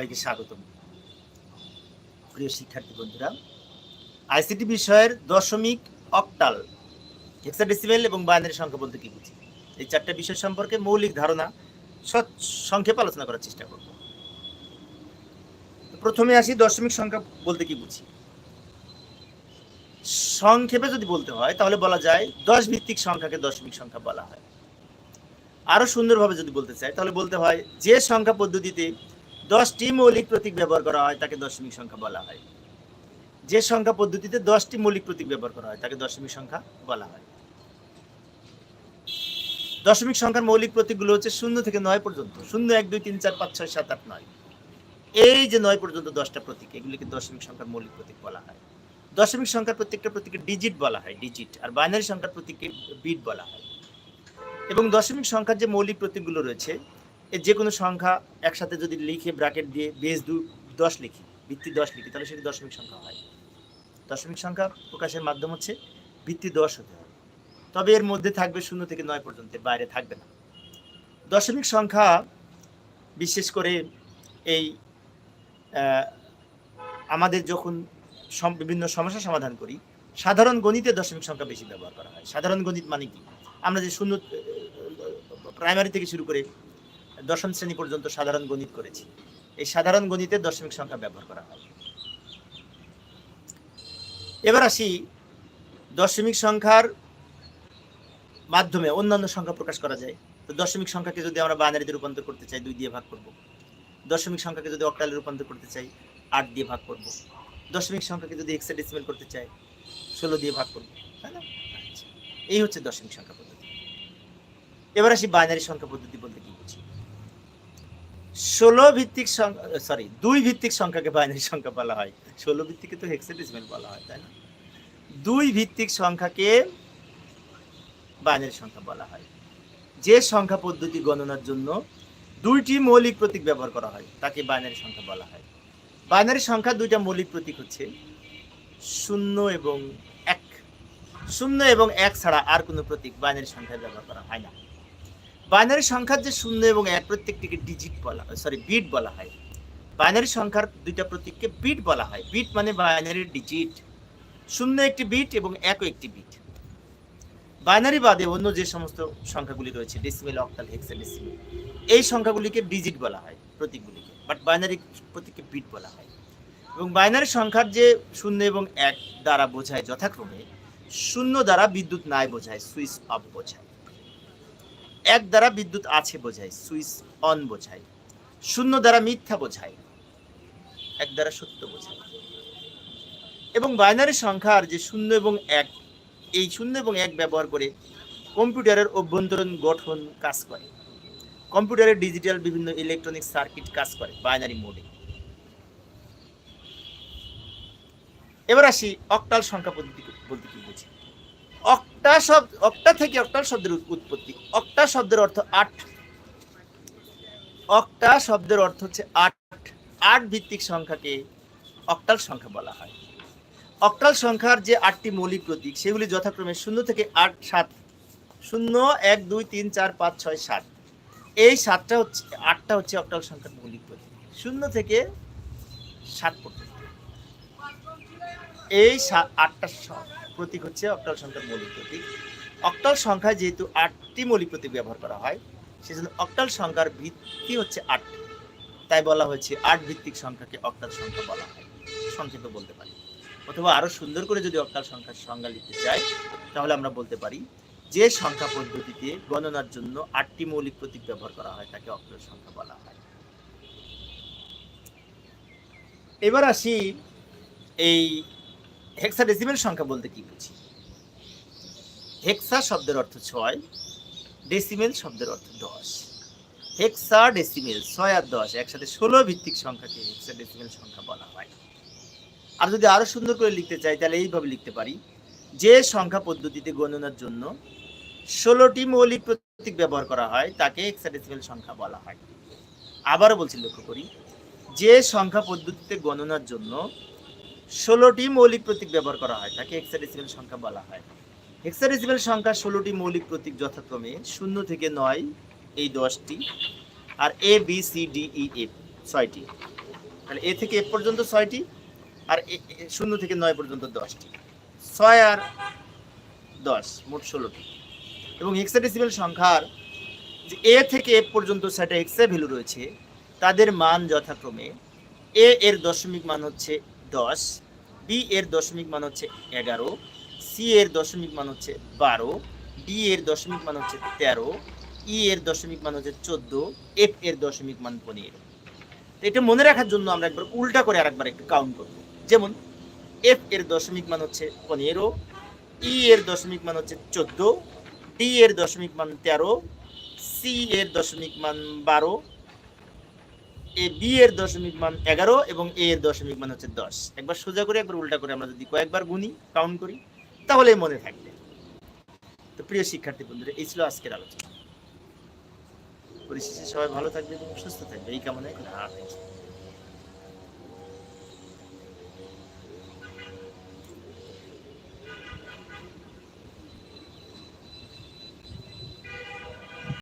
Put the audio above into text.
সবাইকে স্বাগতম। প্রিয় শিক্ষার্থী বন্ধুরা, আইসিটি বিষয়ের দশমিক অক্টাল হেক্সাডেসিমেল এবং বাইনারি সংখ্যা বলতে কি বুঝি? এই চারটা বিষয় সম্পর্কে মৌলিক ধারণা সংক্ষেপে আলোচনা করার চেষ্টা করব। প্রথমে আসি দশমিক সংখ্যা বলতে কি বুঝি? সংক্ষেপে যদি বলতে হয়, তাহলে বলা যায় দশ ভিত্তিক সংখ্যাকে দশমিক সংখ্যা বলা হয়। আরও সুন্দরভাবে যদি বলতে চাই, তাহলে বলতে হয় যে সংখ্যা পদ্ধতিতে দশটি মৌলিক প্রতীক ব্যবহার করা হয়, তাকে দশমিক সংখ্যা বলা হয়। যে সংখ্যা পদ্ধতিতে দশটি মৌলিক প্রতীক ব্যবহার করা হয়, তাকে দশমিক সংখ্যা বলা হয়। দশমিক সংখ্যার মৌলিক প্রতীকগুলো হচ্ছে শূন্য থেকে নয় পর্যন্ত। শূন্য, এক, দুই, তিন, চার, পাঁচ, ছয়, সাত, আট, নয়। এই যে নয় পর্যন্ত দশটা প্রতীক, এগুলিকে দশমিক সংখ্যার মৌলিক প্রতীক বলা হয়। দশমিক সংখ্যার প্রত্যেকটা প্রতীকে ডিজিট বলা হয় ডিজিট আর বাইনারি সংখ্যার প্রতীককে বিট বলা হয়। এবং দশমিক সংখ্যার যে মৌলিক প্রতীকগুলো রয়েছে যে কোনো সংখ্যা একসাথে যদি লিখে ব্র্যাকেট দিয়ে বেস দু দশ লিখি ভিত্তি দশ লিখি তাহলে সেটি দশমিক সংখ্যা হয় দশমিক সংখ্যা প্রকাশের মাধ্যম হচ্ছে ভিত্তি দশ হতে হবে তবে এর মধ্যে থাকবে শূন্য থেকে নয় পর্যন্ত বাইরে থাকবে না দশমিক সংখ্যা বিশেষ করে এই আমাদের যখন বিভিন্ন সমস্যা সমাধান করি সাধারণ গণিতে দশমিক সংখ্যা বেশি ব্যবহার করা হয় সাধারণ গণিত মানে কি আমরা যে শূন্য প্রাইমারি থেকে শুরু করে দশম শ্রেণি পর্যন্ত সাধারণ গণিত করেছি। এই সাধারণ গণিতে দশমিক সংখ্যা ব্যবহার করা হয়। এবার আসি দশমিক সংখ্যার মাধ্যমে অন্যান্য সংখ্যা প্রকাশ করা যায়। তো দশমিক সংখ্যাকে যদি আমরা বাইনারিতে রূপান্তর করতে চাই, দুই দিয়ে ভাগ করব। দশমিক সংখ্যাকে যদি অক্টালে রূপান্তর করতে চাই, আট দিয়ে ভাগ করব। দশমিক সংখ্যাকে যদি হেক্সাডেসিমেল করতে চাই, ষোলো দিয়ে ভাগ করব। তাই না? আচ্ছা। এই হচ্ছে দশমিক সংখ্যা পদ্ধতি। এবার আসি বাইনারি সংখ্যা পদ্ধতি বলতে কি? ষোলো ভিত্তিক সংখ্যা সরি দুই ভিত্তিক সংখ্যাকে বাইনারি সংখ্যা বলা হয়। ষোলো ভিত্তিকে তো হেক্সাডেসিমেল বলা হয়, তাই না? দুই ভিত্তিক সংখ্যাকে বাইনারি সংখ্যা বলা হয়। যে সংখ্যা পদ্ধতি গণনার জন্য দুইটি মৌলিক প্রতীক ব্যবহার করা হয়, তাকে বাইনারি সংখ্যা বলা হয়। বাইনারি সংখ্যা দুইটা মৌলিক প্রতীক হচ্ছে শূন্য এবং এক। শূন্য এবং এক ছাড়া আর কোনো প্রতীক বাইনারি সংখ্যায় ব্যবহার করা হয় না। বাইনারি সংখ্যার যে শূন্য এবং এক প্রত্যেকটিকে ডিজিট বলা হয় সরি বিট বলা হয়। বাইনারি সংখ্যার দুইটা প্রতীককে বিট বলা হয়। বিট মানে বাইনারি ডিজিট শূন্য একটি বিট এবং একও একটি বিট বাইনারি বাদে অন্য যে সমস্ত সংখ্যাগুলি রয়েছে ডেসিমেল অক্টাল হেক্সাডেসিমেল এই সংখ্যাগুলিকে ডিজিট বলা হয়, প্রতীকগুলিকে। বাট বাইনারি প্রতীককে বিট বলা হয়। এবং বাইনারি সংখ্যার যে শূন্য এবং এক দ্বারা বোঝায় যথাক্রমে, শূন্য দ্বারা বিদ্যুৎ নাই বোঝায়, সুইচ অফ বোঝায়। এক দ্বারা বিদ্যুৎ আছে বোঝায়, সুইচ অন বোঝায়, শূন্য দ্বারা মিথ্যা বোঝায়, এক দ্বারা সত্য বোঝায়। এবং বাইনারি সংখ্যার যে শূন্য এবং এক, এই শূন্য এবং এক ব্যবহার করে কম্পিউটারের অভ্যন্তরীণ গঠন কাজ করে। কম্পিউটারের ডিজিটাল বিভিন্ন ইলেকট্রনিক সার্কিট কাজ করে বাইনারি মোডে। এবার আসি অক্টাল সংখ্যা পদ্ধতি বলতে কি বুঝি? অক্টা শব্দ, অক্টা থেকে অক্টাল শব্দের উৎপত্তি। অক্টা শব্দের অর্থ আট। অক্টা শব্দের অর্থ হচ্ছে আট। আট ভিত্তিক সংখ্যাকে অক্টাল সংখ্যা বলা হয়। অক্টাল সংখ্যার যে আটটি মৌলিক প্রতীক, সেগুলি যথাক্রমে শূন্য থেকে আট, সাত। শূন্য, এক, দুই, তিন, চার, পাঁচ, ছয়, সাত। এই সাতটা হচ্ছে আটটা হচ্ছে অক্টাল সংখ্যার মৌলিক প্রতীক। শূন্য থেকে সাত পর্যন্ত। এই সা- আটটা স- প্রতীক হচ্ছে অক্টাল সংখ্যার মৌলিক প্রতীক। অক্টাল সংখ্যায় যেহেতু আটটি মৌলিক প্রতীক ব্যবহার করা হয়, সেজন্য অক্টাল সংখ্যার ভিত্তি হচ্ছে আট। তাই বলা হয়েছে আট ভিত্তিক সংখ্যাকে অক্টাল সংখ্যা বলা হয়। সংক্ষেপে বলতে পারি। অথবা আরও সুন্দর করে যদি অক্টাল সংখ্যার সংজ্ঞা লিখতে চাই, তাহলে আমরা বলতে পারি যে সংখ্যা পদ্ধতিতে গণনার জন্য আটটি মৌলিক প্রতীক ব্যবহার করা হয়, তাকে অক্টাল সংখ্যা বলা হয়। এবার আসি এই হেক্সাডেসিমেল সংখ্যা বলতে কি বুঝি? হেক্সা শব্দের অর্থ ছয় ডেসিমেল শব্দের অর্থ দশ। হেক্সা ডেসিমেল ছয় আর দশ একসাথে ষোলো ভিত্তিক সংখ্যাকে হেক্সাডেসিমেল সংখ্যা বলা হয়। আর যদি আরও সুন্দর করে লিখতে চাই, তাহলে এইভাবে লিখতে পারি। যে সংখ্যা পদ্ধতিতে গণনার জন্য ষোলোটি মৌলিক প্রতীক ব্যবহার করা হয়, তাকে হেক্সাডেসিমেল সংখ্যা বলা হয়। আবারও বলছি, লক্ষ্য করি। যে সংখ্যা পদ্ধতিতে গণনার জন্য ষোলোটি মৌলিক প্রতীক ব্যবহার করা হয়, তাকে হেক্সাডেসিমেল সংখ্যা বলা হয়। হেক্সাডেসিমেল সংখ্যা ষোলোটি মৌলিক প্রতীক যথাক্রমে শূন্য থেকে নয়, এই দশটি আর A B C D E F ছয়টি তাহলে এ থেকে এফ পর্যন্ত ছয়টি আর এ- এ- শূন্য থেকে নয় পর্যন্ত দশটি ছয় আর দশ, মোট ষোলোটি এবং হেক্সাডেসিমেল সংখ্যার যে এ থেকে এফ পর্যন্ত সেটা হেক্সা ভ্যালু রয়েছে, তাদের মান যথাক্রমে এ এর দশমিক মান হচ্ছে দশ বি এর দশমিক মান হচ্ছে এগারো সি এর দশমিক মান হচ্ছে বারো ডি এর দশমিক মান হচ্ছে তেরো ই এর দশমিক মান হচ্ছে চোদ্দ এফ এর দশমিক মান পনেরো। এটা মনে রাখার জন্য আমরা একবার উল্টা করে আরেকবার একটু কাউন্ট করব। যেমন এফ এর দশমিক মান হচ্ছে পনেরো ই এর দশমিক মান হচ্ছে চোদ্দ ডি এর দশমিক মান তেরো সি এর দশমিক মান বারো এ বি এর দশমিক মান এগারো এবং এ এর দশমিক মান হচ্ছে দশ। একবার সোজা করে, একবার উল্টা করে আমরা যদি কয়েকবার গুনি কাউন্ট করি, তাহলে মনে থাকবে। তো প্রিয় শিক্ষার্থী বন্ধুরা, এই ছিল আজকের আলোচনা। পরিশেষে সবাই ভালো থাকবে এবং সুস্থ থাকবে এই কামনায় না